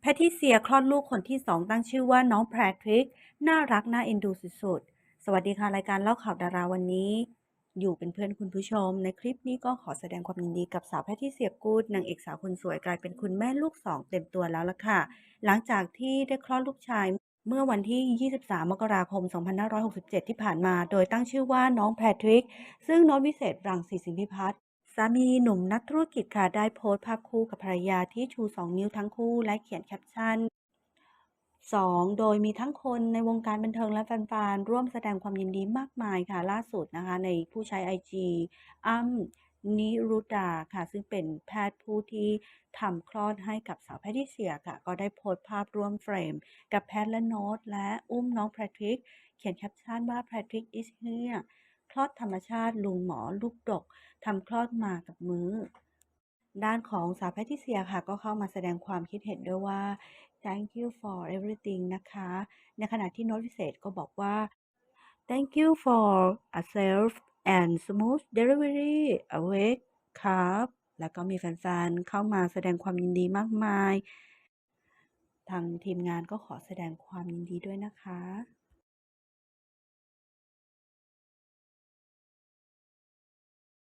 แพทริเซียคลอดลูกคนที่สองตั้งชื่อว่าน้องแพทริก น่ารักน่าเอ็นดูสุดๆ สวัสดีค่ะรายการเล่าข่าวดาราวันนี้ อยู่เป็นเพื่อนคุณผู้ชม ในคลิปนี้ก็ขอแสดงความยินดีกับสาวแพทริเซียกูดนางเอกสาวคนสวยกลายเป็นคุณแม่ลูกสองเต็มตัวแล้วล่ะค่ะ หลังจากที่ได้คลอดลูกชายเมื่อวันที่ 23 มกราคม 2567 ที่ผ่านมา โดยตั้งชื่อว่าน้องแพทริก ซึ่งโน้ตวิเศษรังสีสิงพิพัฒน์ สามีหนุ่มนักธุรกิจค่ะได้โพสต์ภาพคู่กับภรรยาที่ชู 2 นิ้วทั้งคู่และเขียนแคปชั่น 2 โดยมีทั้งคนในวงการบันเทิงและแฟนๆร่วมแสดงความยินดีมากมายค่ะล่าสุดนะคะ ในผู้ใช้ไอจีอ้ำนิรุดาค่ะ ซึ่งเป็นแพทย์ผู้ที่ทำคลอดให้กับสาวแพทริเซียค่ะ ก็ได้โพสต์ภาพร่วมเฟรม กับแพทและโน้ตและอุ้มน้องแพทริก เขียนแคปชั่นว่า Patrick is here ลอดธรรมชาติลุงหมอลูกดกทำคลอดมากับมือ ด้านของสาวแพทิเซียค่ะ ก็เข้ามาแสดงความคิดเห็นด้วยว่า thank you for everything นะคะ ในขณะที่โน้ตพิเศษก็บอกว่า thank you for a safe and smooth delivery awake ครับ แล้วก็มีแฟนๆ เข้ามาแสดงความยินดีมากมาย ทางทีมงานก็ขอแสดงความยินดีด้วยนะคะ